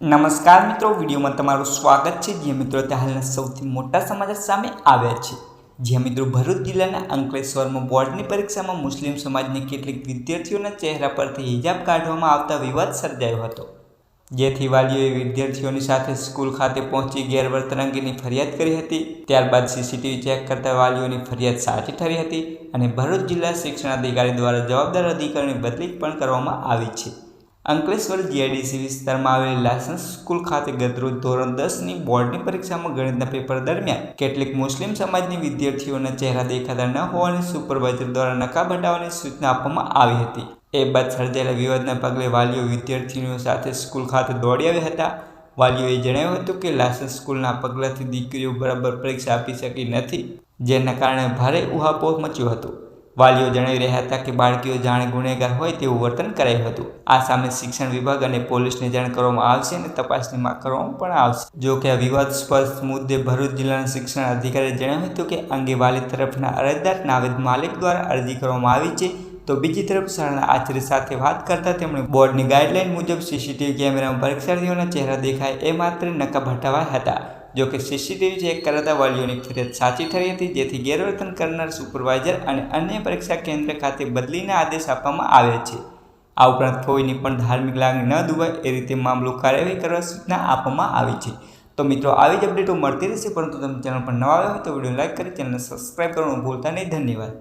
નમસ્કાર મિત્રો, વિડીયોમાં તમારું સ્વાગત છે. જે મિત્રો તે હાલના સૌથી મોટા સમાચાર સામે આવ્યા છે. જ્યાં મિત્રો ભરૂચ જિલ્લાના અંકલેશ્વરમાં બોર્ડની પરીક્ષામાં મુસ્લિમ સમાજની કેટલીક વિદ્યાર્થીઓના ચહેરા પરથી હિજાબ કાઢવામાં આવતા વિવાદ સર્જાયો હતો. જેથી વાલીઓએ વિદ્યાર્થીઓની સાથે સ્કૂલ ખાતે પહોંચી ગેરવર્તન અંગેની ફરિયાદ કરી હતી. ત્યારબાદ સીસીટીવી ચેક કરતા વાલીઓની ફરિયાદ સાચી ઠરી હતી અને ભરૂચ જિલ્લા શિક્ષણ અધિકારી દ્વારા જવાબદાર અધિકારીની બદલી પણ કરવામાં આવી છે. અંકલેશ્વર જીઆઈડીસી વિસ્તારમાં આવેલી લાયસન્સ સ્કૂલ ખાતે ગતરોજ ધોરણ દસની બોર્ડની પરીક્ષામાં ગણિતના પેપર દરમિયાન કેટલીક મુસ્લિમ સમાજની વિદ્યાર્થીઓના ચહેરા દેખાતા ન હોવાની સુપરવાઇઝર દ્વારા નકાબ હટાવવાની સૂચના આપવામાં આવી હતી. એ બાદ સર્જાયેલા વિવાદના પગલે વાલીઓ વિદ્યાર્થીઓ સાથે સ્કૂલ ખાતે દોડી આવ્યા હતા. વાલીઓએ જણાવ્યું હતું કે લાયસન્સ સ્કૂલના પગલાંથી દીકરીઓ બરાબર પરીક્ષા આપી શકી નથી, જેના કારણે ભારે ઉહાપોહ મચ્યો હતો. વાલીઓ જણાવી રહ્યા હતા કે બાળકીઓ જાણે ગુનેગાર હોય તેવું વર્તન કરાયું હતું. આ સામે શિક્ષણ વિભાગ અને પોલીસને જાણ કરવામાં આવશે અને તપાસની માંગ કરવામાં પણ આવશે. જો કે આ વિવાદસ્પદ મુદ્દે ભરૂચ જિલ્લાના શિક્ષણ અધિકારીએ જણાવ્યું હતું કે અંગે વાલી તરફના અરજદાર નાવેદ માલિક દ્વારા અરજી કરવામાં આવી છે. તો બીજી તરફ શાળાના આચાર્ય સાથે વાત કરતા તેમણે બોર્ડની ગાઈડલાઈન મુજબ સીસીટીવી કેમેરામાં પરીક્ષાર્થીઓના ચહેરા દેખાય એ માત્ર નકાબ હટાવાયા હતા. જો કે સીસીટીવી ચેક કરાતા વાલીઓની ફરિયાદ સાચી ઠરી હતી, જેથી ગેરવર્તન કરનાર સુપરવાઇઝર અને અન્ય પરીક્ષા કેન્દ્ર ખાતે બદલીના આદેશ આપવામાં આવ્યા છે. આ ઉપરાંત કોઈની પણ ધાર્મિક લાગણી ન દુભાય એ રીતે મામલો કાર્યવાહી કરવા સૂચના આપવામાં આવી છે. તો મિત્રો, આવી જ અપડેટો મળતી રહેશે, પરંતુ તમે ચેનલ પર નવા આવ્યા હોય તો વીડિયો લાઇક કરી, ચેનલને સબસ્ક્રાઈબ કરવાનું ભૂલતા નહીં. ધન્યવાદ.